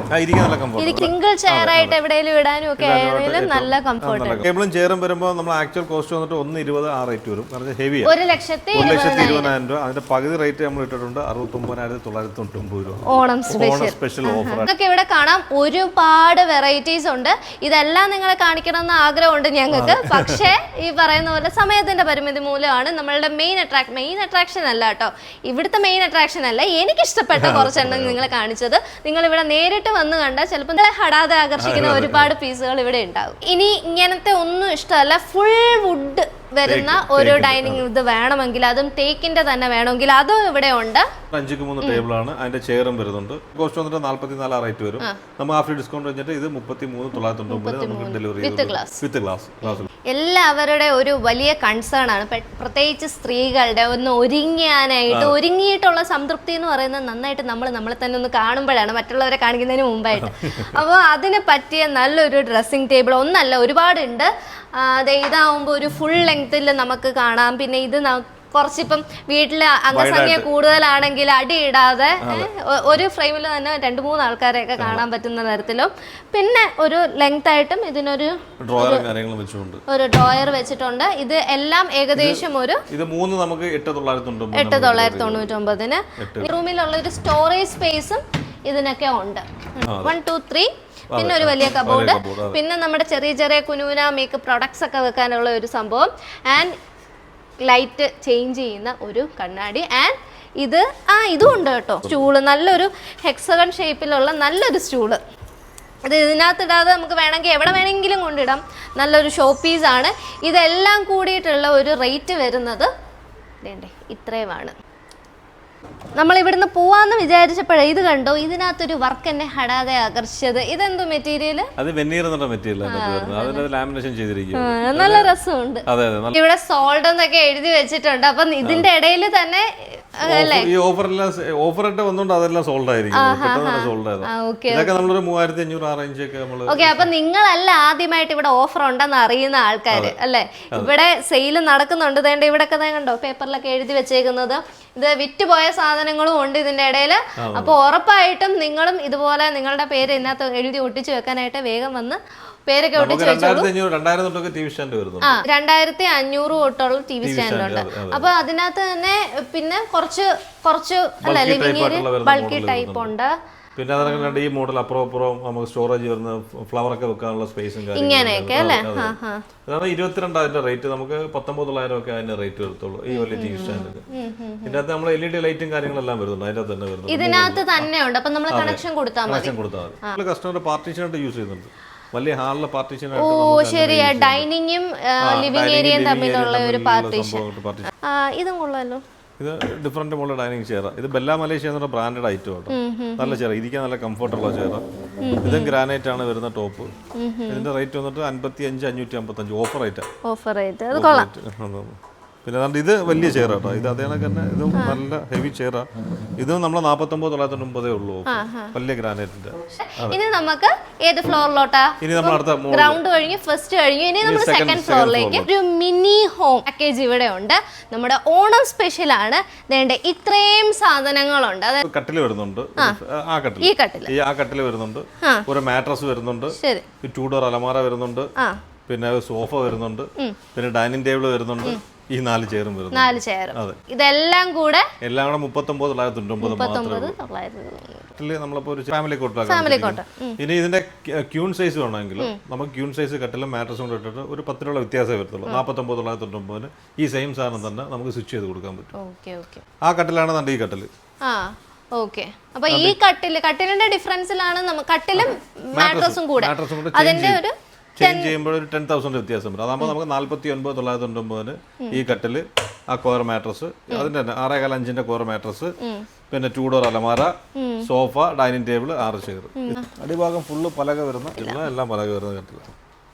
സിംഗിൾ ചെയർ ആയിട്ട് എവിടെയെങ്കിലും ഇടാനും ഒക്കെ ആയാലും നല്ല കംഫോർട്ട് കേബിളും ചെയറും വരുമ്പോൾ നമ്മൾ ആക്ച്വൽ കോസ്റ്റ് വന്നിട്ട് ഒന്ന് ഇരുപത് ആ റേറ്റ് വരും. കാരണം ഹെവി ഒരു ലക്ഷത്തി ഇരുപതിനായിരം. രൂപ. അതിന്റെ പകുതി റേറ്റ് നമ്മൾ ഇട്ടിട്ടുണ്ട്. അറുപത്തൊമ്പതിനായിരത്തി തൊള്ളായിരത്തി തൊണ്ണൂറ്റൊമ്പത് രൂപ. Onam special Onam special offer നിങ്ങൾക്ക് ഇവിടെ കാണാം. ഒരുപാട് വെറൈറ്റീസ് ഉണ്ട്. ഇതെല്ലാം നിങ്ങളെ കാണിക്കണമെന്ന് ആഗ്രഹമുണ്ട് ഞങ്ങൾക്ക്. പക്ഷേ ഈ പറയുന്ന പോലെ സമയത്തിന്റെ പരിമിതി മൂലമാണ് നമ്മളുടെ മെയിൻ അട്രാക്ഷൻ മെയിൻ അട്രാക്ഷൻ അല്ല കേട്ടോ. ഇവിടുത്തെ മെയിൻ അട്രാക്ഷൻ അല്ല. എനിക്ക് ഇഷ്ടപ്പെട്ട കുറച്ചെണ്ണം നിങ്ങളെ കാണിച്ചത്. നിങ്ങൾ ഇവിടെ നേരിട്ട് വന്ന് കണ്ടാൽ ചിലപ്പോൾ നിങ്ങളെ ഹടാതെ ആകർഷിക്കുന്ന ഒരുപാട് പീസുകൾ ഇവിടെ ഉണ്ടാവും ഇനി ഇങ്ങനത്തെ ഒന്നും ഇഷ്ടമല്ല. ഫുൾ വുഡ് വരുന്ന ഒരു ഡൈനിങ് ഇത് വേണമെങ്കിൽ അതും തേക്കിന്റെ തന്നെ വേണമെങ്കിൽ അതും ഇവിടെ ഉണ്ട്. അഞ്ചുക്ക് മൂന്ന് ടേബിളാണ്. അതിന്റെ ചെയറും വരുന്നുണ്ട്. കോസ്റ്റ് വന്നിട്ട് നാല്പത്തി നാല് റേറ്റ് വരും. നമ്മൾ ആഫ്റ്റർ ഡിസ്കൗണ്ട് കഴിഞ്ഞിട്ട് ഇത് മുപ്പത്തി മൂന്ന് തൊള്ളായിരത്തി തൊണ്ണൂറ് നമുക്ക് delivery with glass. With glass. Glass. എല്ലാവരുടെ ഒരു വലിയ കൺസേൺ ആണ്. പ്രത്യേകിച്ച് സ്ത്രീകളുടെ ഒന്ന് ഒരുങ്ങിയാനായിട്ട് ഒരുങ്ങിയിട്ടുള്ള സംതൃപ്തി എന്ന് പറയുന്നത് നന്നായിട്ട് നമ്മൾ നമ്മളെ തന്നെ ഒന്ന് കാണുമ്പോഴാണ് മറ്റുള്ളവരെ കാണിക്കുന്നതിന് മുമ്പായിട്ട്. അപ്പോൾ അതിന് പറ്റിയ നല്ലൊരു ഡ്രസ്സിംഗ് ടേബിൾ ഒന്നല്ല ഒരുപാടുണ്ട്. ഇതാവുമ്പോൾ ഒരു ഫുൾ ലെങ്ത്തിൽ നമുക്ക് കാണാം. പിന്നെ ഇത് കുറച്ചിപ്പം വീട്ടിൽ അംഗസംഖ്യ കൂടുതലാണെങ്കിൽ അടിയിടാതെ ഒരു ഫ്രെയിമിൽ തന്നെ രണ്ട് മൂന്ന് ആൾക്കാരെയൊക്കെ കാണാൻ പറ്റുന്ന തരത്തിലും. പിന്നെ ഒരു ലെങ്ത് ആയിട്ടും ഇതിനൊരു ഒരു ഡ്രോയർ വെച്ചിട്ടുണ്ട്. ഇത് എല്ലാം ഏകദേശം ഒരു ഇത് മൂന്ന് നമുക്ക് എട്ട് തൊള്ളായിരത്തി തൊണ്ണൂറ്റി ഒമ്പതിന് റൂമിലുള്ള ഒരു സ്റ്റോറേജ് സ്പേസും ഇതിനൊക്കെ ഉണ്ട്. വൺ ടു ത്രീ പിന്നെ ഒരു വലിയ കബോർഡ് പിന്നെ നമ്മുടെ ചെറിയ ചെറിയ കുനൂന മേക്കപ്പ് പ്രൊഡക്ട്സ് ഒക്കെ വെക്കാനുള്ള ഒരു സംഭവം. ആൻഡ് ലൈറ്റ് ചേഞ്ച് ചെയ്യുന്ന ഒരു കണ്ണാടി. ആൻഡ് ഇത് ആ ഇതും ഉണ്ട് കേട്ടോ. സ്റ്റൂൾ. നല്ലൊരു ഹെക്സഗൺ ഷേപ്പിലുള്ള നല്ലൊരു സ്റ്റൂൾ. അത് ഇതിനകത്ത് ഇടാതെ നമുക്ക് വേണമെങ്കിൽ എവിടെ വേണമെങ്കിലും കൊണ്ടിടാം. നല്ലൊരു ഷോ പീസാണ് ഇതെല്ലാം കൂടിയിട്ടുള്ള ഒരു റേറ്റ് വരുന്നത്. വേണ്ടേ ഇത്രയുമാണ്. നമ്മൾ ഇവിടുന്ന് പോവാന്ന് വിചാരിച്ചപ്പോഴേ ഇത് കണ്ടോ? ഇതിനകത്തൊരു വർക്ക് എന്നെ ഹടാതെ ആകർഷിച്ചത്. ഇതെന്തോ മെറ്റീരിയൽ അത് വെന്നീർ എന്നുള്ള മെറ്റീരിയൽ അതിന്റെ ലാമിനേഷൻ നല്ല രസമുണ്ട്. ഇവിടെ സോൾഡ് എന്നൊക്കെ എഴുതി വെച്ചിട്ടുണ്ട്. അപ്പം ഇതിന്റെ ഇടയിൽ തന്നെ ഈ ഓഫറെല്ലാം ഓഫർ ഇട്ട് വന്നുകൊണ്ട് അതെല്ലാം സോൾഡ് ആയിരിക്കും സോൾഡ് ആ ഓക്കെ ഇതൊക്കെ നമ്മളൊരു മൂവായിരത്തി അഞ്ഞൂറ് ആ റേഞ്ച് ഒക്കെ നമ്മൾ ഓക്കെ അപ്പൊ നിങ്ങളല്ല ആദ്യമായിട്ട് ഇവിടെ ഓഫർ ഉണ്ടെന്ന് അറിയുന്ന ആൾക്കാർ അല്ലെ? ഇവിടെ സെയിൽ നടക്കുന്നുണ്ട്. തേണ്ട ഇവിടെ ഒക്കെ കണ്ടോ? പേപ്പറിലൊക്കെ എഴുതി വെച്ചേക്കുന്നത്. ഇത് വിറ്റുപോയ സാധനങ്ങളും ഉണ്ട് ഇതിന്റെ ഇടയിൽ അപ്പൊ ഉറപ്പായിട്ടും നിങ്ങളും ഇതുപോലെ നിങ്ങളുടെ പേര് ഇതിനകത്ത് എഴുതി ഒട്ടിച്ചു വെക്കാനായിട്ട് വേഗം വന്ന് പേരൊക്കെ രണ്ടായിരത്തി അഞ്ഞൂറ് ആ രണ്ടായിരത്തി തൊട്ടുള്ള ടി വി സ്റ്റാൻഡ് ഉണ്ട്. അതെ, അതെ. അപ്പൊ അതിനകത്ത് തന്നെ പിന്നെ കുറച്ച് കുറച്ച് അല്ല ലിവിംഗ് ബൾക്കി ടൈപ്പ് ഉണ്ട്. പിന്നെ അതിനകത്ത് ഈ മോഡൽ അപ്പുറം അപ്പുറം നമുക്ക് സ്റ്റോറേജ് വരുന്ന ഫ്ലവർ ഒക്കെ വെക്കാനുള്ള സ്പേസും ഇങ്ങനെയൊക്കെ അല്ലേ? അതാണ് ഇരുപത്തിരണ്ടായിരം റേറ്റ് നമുക്ക് പത്തൊമ്പത് തൊള്ളായിരം ഒക്കെ അതിന്റെ റേറ്റ് വരത്തുള്ളൂ ഈ വലിയ ടി വി സ്റ്റാൻഡിന് നമ്മൾ എൽ ഇ ഡി ലൈറ്റും കാര്യങ്ങളെല്ലാം വരുന്നുണ്ട്. അതിന്റെ തന്നെ വരുന്നുണ്ട്. ഇതിനകത്ത് തന്നെ ഉണ്ട് അപ്പൊ നമ്മൾ കണക്ഷൻ കൊടുത്താൽ മതി. കണക്ഷൻ കൊടുത്താൽ മതി. കസ്റ്റമർ പാർട്ടീഷനായിട്ട് യൂസ് ചെയ്യുന്നുണ്ട്. വലിയ ഹാളിലെ ഓ ശരിയാ. ഡൈനിങ്ങും ലിവിംഗ് ഏരിയയും തമ്മിലുള്ള ഒരു പാർട്ടീഷൻ ഇതും കൊള്ളാലോ. ഇത് ഡിഫറെന്റ് മോഡൽ ഡൈനിങ് ചെയർ ഇത് ബെല്ല മലേഷ്യ എന്നുള്ള ബ്രാൻഡഡ് ഐറ്റം കേട്ടോ നല്ല ചെയർ ഇരിക്കാൻ നല്ല കംഫർട്ടുള്ള ചെയർ ഇതും ഗ്രാനൈറ്റ് ആണ് വരുന്ന ടോപ്പ് ഇതിന്റെ റേറ്റ് വന്നിട്ട് അൻപത്തി അഞ്ച് അഞ്ഞൂറ്റി അമ്പത്തഞ്ച്. ഓഫർ റേറ്റ് ഓഫർ റേറ്റ് അത് കൊള്ളാം. പിന്നെ അതുകൊണ്ട് ഇത് വലിയ ചെയർ കേട്ടോ ഇത് അതേ കണക്ക് തന്നെ ഇതും നല്ല ഹെവി ചെയറാ. ഇത് നമ്മൾ നാൽപ്പത്തൊമ്പത് തൊള്ളായിരത്തി ഒമ്പതേ ഉള്ളൂ വലിയ ഗ്രാനൈറ്റിന്റെ. ഇനി നമുക്ക് ഏത് ഫ്ലോറിലോട്ടാ? ഇനി നമ്മൾ അടുത്ത ഗ്രൗണ്ട് കഴിഞ്ഞ് ഫസ്റ്റ് കഴിഞ്ഞു ഇനി നമ്മൾ സെക്കൻഡ് ഫ്ലോറിലേക്ക് ഒരു മിനി ഹോം പാക്കേജ് ഇവിടെ ഉണ്ട്. നമ്മുടെ ഓണം സ്പെഷ്യൽ ആണ്. വേണ്ട ഇത്രയും സാധനങ്ങളുണ്ട്. അതായത് കട്ടിൽ വരുന്നുണ്ട്. ആ. കട്ടിൽ ഈ കട്ടിൽ ഈ ആ കട്ടിൽ വരുന്നുണ്ട്. ഒരു മാട്രസ് വരുന്നുണ്ട്. ശരി. ടൂ ഡോർ അലമാര വരുന്നുണ്ട്. ആ. പിന്നെ സോഫ വരുന്നുണ്ട്. പിന്നെ ഡൈനിങ് ടേബിൾ വരുന്നുണ്ട്. ഈ നാല് ചെയറും വരുന്നുണ്ട് നാല് ചെയറും. ഇതെല്ലാം കൂടെ എല്ലാം കൂടെ മുപ്പത്തൊമ്പത് തൊള്ളായിരത്തി തൊണ്ണൂറ്റൊമ്പത് മുപ്പത്തൊമ്പത് തൊള്ളായിരത്തി നമ്മളിപ്പോ ഒരു ഫാമിലി ഫാമിലി കോട്ട് ഇനി ഇതിന്റെ ക്യൂൺ സൈസ് വേണമെങ്കിൽ നമുക്ക് ക്യൂൺ സൈസ് കട്ടിലും മാട്രസും കൂടെ ഇട്ടിട്ട് ഒരു പത്ത് രൂപ വ്യത്യാസമേ വരത്തുള്ളൂ. നാൽപ്പത്തൊമ്പത് തൊള്ളായിരത്തി തൊണ്ണൂറ്റൊമ്പതിന് ഈ സെയിം സാധനം തന്നെ നമുക്ക് സ്വിച്ച് ചെയ്ത് കൊടുക്കാൻ പറ്റും. ആ കട്ടിലാണ് ഈ കട്ടിൽ? ഓക്കെ. അപ്പൊ ഈ കട്ടിൽ. കട്ടിലിന്റെ ഡിഫറൻസിലാണ് കട്ടിലും മാട്രസും കൂടെ. മാട്രസും കൂടെ അതിന്റെ ഒരു ചേഞ്ച് ചെയ്യുമ്പോൾ ഒരു ടെൻ തൗസൻഡ് വ്യത്യാസം വരും. അതാകുമ്പോൾ നമുക്ക് നാൽപ്പത്തി ഒൻപത് തൊള്ളായിരത്തി തൊണ്ണൂറ്റൊമ്പതിന് ഈ കട്ടിൽ ആ കോർ മാട്രസ് അതിന്റെ തന്നെ ആറേകാൽ അഞ്ചിന്റെ കോർ മാട്രസ് പിന്നെ ടൂ ഡോർ അലമാര സോഫ ഡൈനിങ് ടേബിൾ ആറ് ചെയർ അടിഭാഗം ഫുള്ള് പലക വരുന്ന എല്ലാം എല്ലാം പലക വരുന്ന കട്ടിൽ.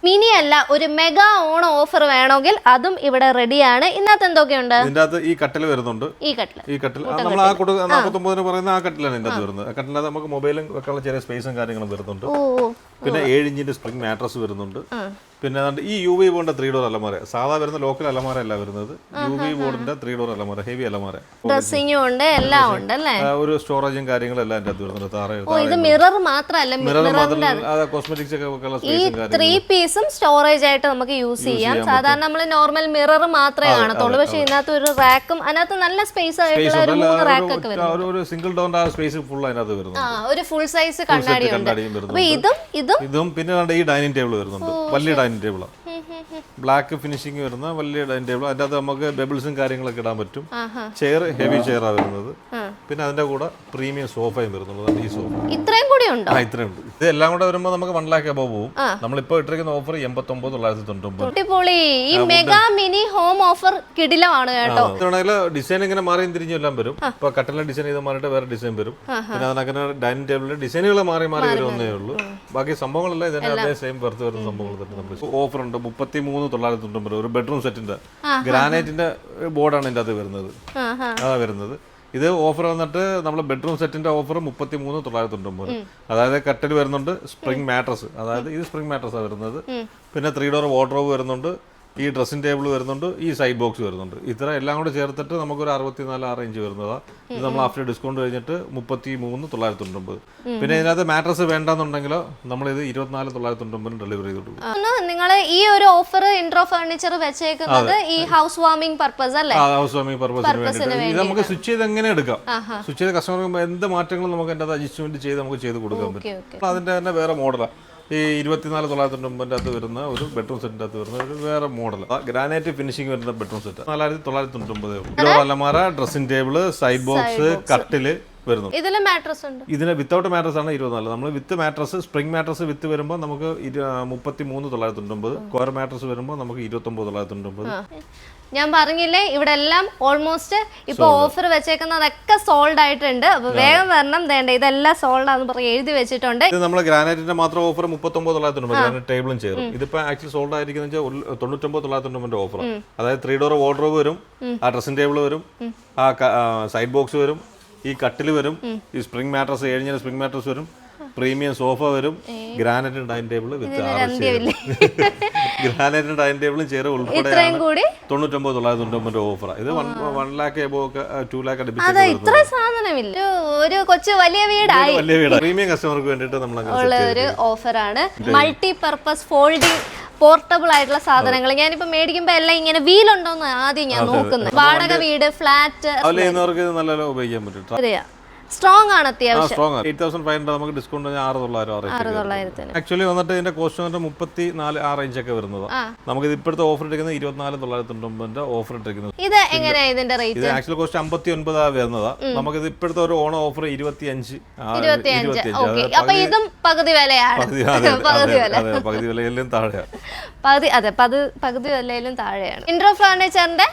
മിനി അല്ല ഒരു മെഗാ ഓൺ ഓഫർ വേണമെങ്കിൽ അതും ഇവിടെ റെഡിയാണ്. ഇന്നത്തെ എന്തൊക്കെയുണ്ട് ഇതിന്റെ അകത്ത് ഈ കട്ടിൽ വരുന്നുണ്ട്. ഈ കട്ടിൽ ഈ കട്ടിൽ നമ്മൾ ആ കൊടു നാൽപ്പത്തൊമ്പതിന് പറയുന്ന ആ കട്ടിലാണ് ഇതിന്റെ അകത്ത് വരുന്നത്. ആ കട്ടിലകത്ത് നമുക്ക് മൊബൈലും വെക്കാനുള്ള ചെറിയ സ്പേസും കാര്യങ്ങളും വരുന്നുണ്ട്. പിന്നെ ഏഴ് ഇഞ്ചിന്റെ സ്പ്രിംഗ് മാട്രസ് വരുന്നുണ്ട്. പിന്നെ ഈ യു വി ബോണിന്റെ ത്രീ ഡോർ അലമാര. സാധാ വരുന്ന ലോക്കൽ അലമാര അല്ല വരുന്നത് യു വി ബോണിന്റെ ത്രീ ഡോർ അലമാര ഹെവി അലമാര. ഡ്രസ്സിങ്ങും ഉണ്ട് എല്ലാം ഉണ്ട് അല്ലേ? ഒരു സ്റ്റോറേജും കാര്യങ്ങളും എല്ലാം അതിന്റെ വരുന്നുണ്ട്. താറ ഓ ഇത് മിറർ മാത്രല്ല മിറർ മാത്രമല്ല കോസ്മെറ്റിക്സ് ഒക്കെ സ്പേസ് ഈ ത്രീ പീസും സ്റ്റോറേജ് ആയിട്ട് നമുക്ക് യൂസ് ചെയ്യാം. സാധാരണ നമ്മൾ നോർമൽ മിറർ മാത്രമേ കാണത്തുള്ളൂ. പക്ഷെ ഇതിനകത്ത് ഒരു റാക്കും അതിനകത്ത് നല്ല സ്പേസ് ആയിട്ടുള്ള ഒരു മൂന്ന് റാക്ക് ഒക്കെ വരും ഒരു- സിംഗിൾ ഡോറിന്റെ ആ സ്പേസ് ഫുൾ അതിനകത്ത് വരുന്നു ആ ഒരു ഫുൾ സൈസ് കണ്ണാടി ഉണ്ട് കണ്ണാടിയും അപ്പൊ ഇതും ഇതും ഇതും പിന്നെ ഈ ഡൈനിങ് ടേബിൾ വരുന്നുണ്ട്. വലിയ ഡൈനിങ് ടേബിളാണ് ബ്ലാക്ക് ഫിനിഷിംഗ് വരുന്ന വലിയ ഡൈനിങ് ടേബിൾ അതിന്റെ അകത്ത് നമുക്ക് ബെബിൾസും കാര്യങ്ങളൊക്കെ ഇടാൻ പറ്റും. ചെയർ ഹെവി ചെയറാണ് വരുന്നത്. പിന്നെ അതിന്റെ കൂടെ പ്രീമിയം സോഫയും വരുന്നുള്ളൂ ഈ സോഫ ഇത്രയും കൂടി ഉണ്ടോ? ആ ഇത്രയും ഉണ്ട്. ഇത് എല്ലാം കൂടെ വരുമ്പോൾ നമുക്ക് വൺ ലാക്ക് അബവ് പോകും നമ്മളിപ്പോൾ ഇട്ടിരിക്കുന്ന ഓഫർ എൺപത്തി ഒമ്പത് തൊള്ളായിരത്തി തൊണ്ണൂറ്റി ഒമ്പത് ഈ മെഗാ മിനി ഹോം ഓഫർ കിടിലമാണ് കേട്ടോ. ഇതാണെങ്കിൽ ഡിസൈൻ ഇങ്ങനെ മാറിയും തിരിഞ്ഞും എല്ലാം വരും. ഇപ്പൊ കട്ടലിന്റെ ഡിസൈൻ ചെയ്ത് മാറിയിട്ട് വേറെ ഡിസൈൻ വരും. പിന്നെ അതിനങ്ങനെ ഡൈനിങ് ടേബിളിന്റെ ഡിസൈനുകൾ മാറി മാറി വരുമെന്നേ ഉള്ളൂ. ബാക്കി സംഭവങ്ങളെല്ലാം ഇതിന്റെ അതേ സെയിം പുറത്ത് വരുന്ന സംഭവങ്ങൾ തന്നെ നമ്മൾ ഓഫർ ഉണ്ട് മുപ്പത്തി മൂന്ന് തൊള്ളായിരത്തി തൊണ്ണൂറ്റൊമ്പത് ഒരു ബെഡ്റൂം സെറ്റിന്റെ ഗ്രാനൈറ്റിന്റെ ബോർഡാണ് ഇതിന്റെ അത് വരുന്നത്. അതാ വരുന്നത്. ഇത് ഓഫർ വന്നിട്ട് നമ്മൾ ബെഡ്റൂം സെറ്റിന്റെ ഓഫർ മുപ്പത്തി മൂന്ന് തൊള്ളായിരത്തി തൊണ്ണൂറ്റൊമ്പത് അതായത് കട്ടിൽ വരുന്നുണ്ട് സ്പ്രിംഗ് മാട്രസ്. അതായത് ഇത് സ്പ്രിംഗ് മാട്രസ് വരുന്നത്. പിന്നെ ത്രീ ഡോർ വാർഡ്രോബ് വരുന്നുണ്ട്. ഈ ഡ്രസ്സിംഗ് ടേബിൾ വരുന്നുണ്ട് ഈ സൈഡ് ബോക്സ് വരുന്നുണ്ട്. ഇത്ര എല്ലാം കൂടെ ചേർത്തിട്ട് നമുക്കൊരു അറുപത്തിനാല് ആ ഇഞ്ച് വരുന്നതാണ് ഇത് നമ്മൾ ആഫ്റ്റർ ഡിസ്കൗണ്ട് കഴിഞ്ഞിട്ട് മുപ്പത്തി മൂന്ന് തൊള്ളായിരത്തി തൊണ്ണൂറ്റൊമ്പത് പിന്നെ ഇതിനകത്ത് മാട്രസ് വേണ്ടെന്നുണ്ടെങ്കിലോ നമ്മളിത് ഇരുപത്തിനാല് തൊള്ളായിരത്തി തൊണ്ണൂറ്റൊമ്പതിന് ഡെലിവറി ചെയ്ത് കൊടുക്കും. നിങ്ങൾ ഈ ഒരു ഓഫർ ഇൻട്രോ ഫർണിച്ചർ വെച്ചേക്കുന്നത് ഈ ഹൗസ് വാർമിംഗ് പർപ്പസ് അല്ലേ ഹൗസ് വാമിംഗ് പർപ്പസിന് വേണ്ടിയിട്ട്. ഇത് നമുക്ക് സ്വിച്ച് ചെയ്ത് എങ്ങനെ എടുക്കാം? സ്വിച്ച് ചെയ്ത് കസ്റ്റമർക്ക് എന്ത് മാറ്റങ്ങളും നമുക്ക് അതിന്റെ അഡ്ജസ്റ്റ്മെന്റ് ചെയ്ത് നമുക്ക് ചെയ്ത് കൊടുക്കാൻ പറ്റും. അതിന്റെ തന്നെ വേറെ മോഡലാണ് ഈ ഇരുപത്തിനാല് തൊള്ളായിരത്തി തൊണ്ണൂറ്റൊമ്പതിന്റെ അകത്ത് വരുന്ന ഒരു ബെഡ്റൂം സെറ്റിന്റെ അകത്ത് വരുന്ന ഒരു വേറെ മോഡൽ ഗ്രാനൈറ്റ് ഫിനിഷിംഗ് വരുന്ന ബെഡ്റൂം സെറ്റ് നാലായിരത്തി തൊള്ളായിരത്തി തൊണ്ണൂറ്റൊമ്പത് അലമാര ഡ്രസ്സിംഗ് ടേബിൾ സൈഡ് ബോക്സ് കട്ടിൽ വരുന്നു. ഇതിൽ മാട്രസ് ഉണ്ട്. ഇതിന് വിത്തൗട്ട് മാട്രസ് ആണ് ഇരുപത്തിനാല് നമ്മൾ with mattress spring mattress with വരുമ്പോൾ നമുക്ക് മുപ്പത്തി മൂന്ന് തൊള്ളായിരത്തി തൊണ്ണൂറ്റൊമ്പത് കോർ മാട്രസ് വരുമ്പോൾ നമുക്ക് ഇരുപത്തൊമ്പത് തൊള്ളായിരത്തി തൊണ്ണൂറ്റൊമ്പത് ഞാൻ പറഞ്ഞില്ലേ ഇവിടെ എല്ലാം ഓൾമോസ്റ്റ് ഇപ്പൊ ഓഫർ വെച്ചേക്കുന്നതൊക്കെ സോൾഡ് ആയിട്ടുണ്ട്. അപ്പൊ വേഗം വരണം. വേണ്ട ഇതെല്ലാം സോൾഡ് ആണെന്ന് പറഞ്ഞ് എഴുതി വെച്ചിട്ടുണ്ട്. ഇത് നമ്മൾ ഗ്രാനൈറ്റിന്റെ മാത്രം ഓഫർ മുപ്പത്തൊമ്പത് തൊള്ളായിരത്തി ടേബിളും ചേർന്നു ഇതിപ്പോ ആക്ച്വലി സോൾഡ് ആയിരിക്കുന്ന തൊണ്ണൂറ്റൊമ്പത് തൊള്ളായിരത്തി തൊണ്ണൂറിന്റെ ഓഫർ അതായത് ത്രീ ഡോർ വാർഡ്രോബ് വരും ആ ഡ്രസ്സിംഗ് ടേബിൾ വരും ആ സൈഡ് ബോക്സ് വരും ഈ കട്ടിൽ വരും ഈ സ്പ്രിംഗ് മാട്രസ് ഏഴിഞ്ഞ സ്പ്രിംഗ് മാട്രസ് വരും പ്രീമിയം സോഫ വരും granite dining table with granite dining ടേബിളും ചെയർ ഉൾപ്പെടെ തൊണ്ണൂറ്റൊമ്പത് തൊള്ളായിരത്തി തൊണ്ണൂറ്റൊമ്പത് ഓഫർ ഇത് one lakh above two lakh ഇത്ര സാധനമില്ല. ഒരു- കൊച്ചു വലിയ വീടായി. വലിയ പ്രീമിയം കസ്റ്റമർക്ക് വേണ്ടിട്ട് നമ്മൾ ഒരു ഓഫറാണ്. മൾട്ടി പർപ്പസ് ഫോൾഡിംഗ് പോർട്ടബിൾ ആയിട്ടുള്ള സാധനങ്ങൾ. ഞാനിപ്പോ മേടിക്കുമ്പോ എല്ലാം ഇങ്ങനെ വീലുണ്ടോന്ന് ആദ്യം ഞാൻ നോക്കുന്നത് വാടക വീട് ഫ്ലാറ്റ്. നല്ല ഉപയോഗിക്കാൻ പറ്റും. സ്ട്രോങ് ആണ് അത്യാവശ്യം. Strong eight thousand five hundred നമുക്ക് ഡിസ്കൗണ്ട് ആറ് തൊള്ളായിരം ആറ് തൊള്ളായിരത്തിന്. ആക്ച്വലി വന്നിട്ട് ഇതിന്റെ കോസ്റ്റ് വന്നിട്ട് മുപ്പത്തി നാല് ആ റേഞ്ച് ഒക്കെ വരുന്നത്. നമുക്ക് ഇത് ഇപ്പോഴത്തെ ഓഫർ ഇട്ടിരിക്കുന്നത് ഇരുപത്തിനാല് തൊള്ളായിരത്തി തൊണ്ണൂറ്റൊമ്പതിന്റെ ഓഫർ ഇട്ടിരിക്കുന്നത് ഇത് എങ്ങനെയാ ഇതിന്റെ റേറ്റ് ഇത് ആക്ച്വലി കോസ്റ്റ് അമ്പത്തി ഒൻപതാ നമുക്ക് ഇത് ഇപ്പോഴത്തെ ഒരു ഓണം ഓഫർ ഇരുപത്തി അഞ്ച് ഓക്കേ അപ്പോൾ അപ്പൊ ഇതും പകുതി വിലയിലും താഴെയാണ്. പകുതി അതെ പകുതി വിലയിലും താഴെയാണ്. ഇൻട്രോ ഫർണിച്ചറിന്റെ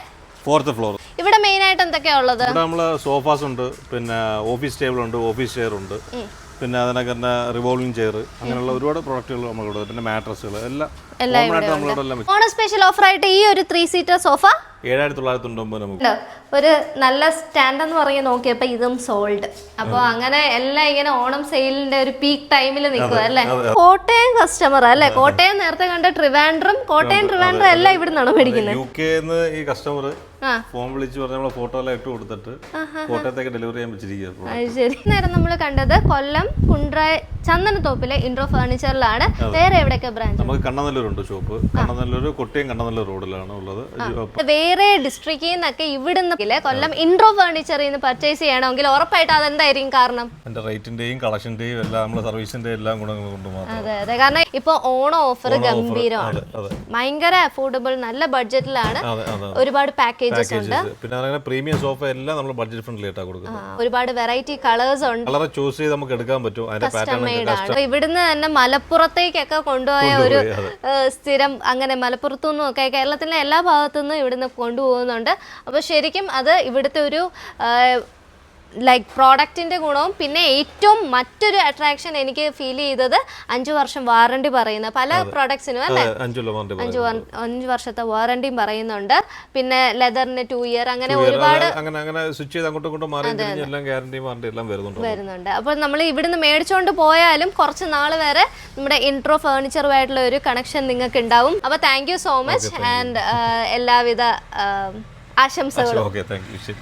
ഫോർത്ത് ഫ്ലോർ ഇവിടെ മെയിൻ ആയിട്ട് എന്തൊക്കെയാ ഉള്ളത്? ഇവിടെ നമ്മൾ സോഫാസ് ഉണ്ട് പിന്നെ ഓഫീസ് ടേബിൾ ഉണ്ട് ഓഫീസ് ചെയർ ഉണ്ട്. പിന്നെ അതിനൊക്കെ തന്നെ റിവോൾവിംഗ് ചെയർ അങ്ങനെയുള്ള ഒരുപാട് പ്രോഡക്റ്റുകൾ നമ്മളിവിടെ പിന്നെ മാട്രസുകൾ എല്ലാം ഓണ സ്പെഷ്യൽ ഓഫർ ആയിട്ട് ഈ ഒരു ത്രീ സീറ്റർ സോഫ ഏഴായിരത്തി തൊള്ളായിരത്തി തൊണ്ണൂറ്റൊമ്പത് നമുക്ക്. ഒരു നല്ല സ്റ്റാൻഡ് എന്ന് പറഞ്ഞ് നോക്കിയപ്പോ ഇതും സോൾഡ് അപ്പൊ അങ്ങനെ എല്ലാം ഇങ്ങനെ ഓണം സെയിലിന്റെ ഒരു പീക്ക് ടൈമിൽ നിൽക്കുക അല്ലേ? കോട്ടയം കസ്റ്റമർ അല്ലേ? കോട്ടയം നേരത്തെ കണ്ട ട്രിവാൻഡ്രം കോട്ടയം ട്രിവാൻഡ്രം എല്ലാം ഇവിടെ നിന്നാണ് മേടിക്കുന്നത് യു കെ ഈ കസ്റ്റമർ ഫോൺ വിളിച്ച് പറഞ്ഞ് നമ്മളെ ഫോട്ടോ എല്ലാം ഇട്ട് കൊടുത്തിട്ട് കോട്ടയത്തേക്ക് ഡെലിവറി ചെയ്യാൻ വെച്ചിരിക്കുക ശരി. നേരം നമ്മൾ കണ്ടത് കൊല്ലം കുണ്ട്രായ ചന്ദനത്തോപ്പിലെ ഇൻട്രോ ഫർണിച്ചറിലാണ് വേറെ എവിടെയൊക്കെ ബ്രാഞ്ച് നമുക്ക് കണ്ണനല്ലൂരുണ്ട് ഷോപ്പ് കണ്ണനല്ലൂർ കൊട്ടിയം കണ്ണനല്ലൂർ റോഡിലാണ് ഉള്ളത്. വേറെ ഡിസ്ട്രിക്റ്റിൽ നിന്നൊക്കെ ഇവിടുന്ന് ഇല്ലേ, കൊല്ലം ഇൻട്രോ ഫർണിച്ചറിൽ നിന്ന് പർച്ചേസ് ചെയ്യണമെങ്കിൽ ഉറപ്പായിട്ട് അതെന്തായിരിക്കും കാരണം? എന്റെ റേറ്റിന്റെയും കളക്ഷന്റെയും എല്ലാം നമ്മുടെ സർവീസിന്റെ എല്ലാം ഗുണങ്ങൾ കൊണ്ട് അതെ അതെ. കാരണം ഇപ്പൊ ഓണം ഓഫർ ഗംഭീരമാണ്. ഭയങ്കര അഫോർഡബിൾ നല്ല ബഡ്ജറ്റിലാണ് ഒരുപാട് പാക്കേജസ് ഉണ്ട്. പിന്നെ പ്രീമിയം സോഫ എല്ലാം നമ്മൾ ബഡ്ജറ്റ് ഫ്രണ്ട്ലി ആയിട്ടാണ് കൊടുക്കുന്നത്. ഒരുപാട് വെറൈറ്റി കളേഴ്സ് ഉണ്ട്. കളർ ചൂസ് ചെയ്ത് നമുക്ക് എടുക്കാൻ പറ്റും. അതിന്റെ ഇവിടുന്ന് തന്നെ മലപ്പുറത്തേക്കൊക്കെ കൊണ്ടുപോയ ഒരു സ്ഥിരം അങ്ങനെ മലപ്പുറത്തു നിന്നും ഒക്കെ കേരളത്തിലെ എല്ലാ ഭാഗത്തു നിന്നും ഇവിടുന്ന് കൊണ്ടുപോകുന്നുണ്ട്. അപ്പോൾ ശരിക്കും അത് ഇവിടുത്തെ ഒരു ലൈക്ക് പ്രോഡക്റ്റിന്റെ ഗുണവും പിന്നെ ഏറ്റവും മറ്റൊരു അട്രാക്ഷൻ എനിക്ക് ഫീൽ ചെയ്തത് അഞ്ചു വർഷം വാറണ്ടി പറയുന്ന പല പ്രോഡക്ട്സിനും അല്ലേ? അഞ്ചു അഞ്ചു വർ- അഞ്ച് വർഷത്തെ വാറണ്ടിയും പറയുന്നുണ്ട്. പിന്നെ ലെതറിന് ടു ഇയർ അങ്ങനെ ഒരുപാട് അങ്ങനെ അങ്ങനെ സ്വിച്ച് ചെയ്ത് അങ്ങോട്ടും ഇങ്ങോട്ടും മാറി തിരിഞ്ഞ് എല്ലാം ഗ്യാരണ്ടി വാറണ്ടി എല്ലാം വരുന്നുണ്ട്. വരുന്നുണ്ട്. അപ്പോൾ നമ്മൾ ഇവിടുന്ന് മേടിച്ചുകൊണ്ട് പോയാലും കുറച്ച് നാൾ വരെ നമ്മുടെ ഇൻട്രോ ഫേർണിച്ചറുമായിട്ടുള്ള ഒരു കണക്ഷൻ നിങ്ങൾക്ക് ഉണ്ടാവും അപ്പോൾ thank you so much and എല്ലാവിധ ആ, ആശംസകളും ഓക്കെ താങ്ക് യു ശരി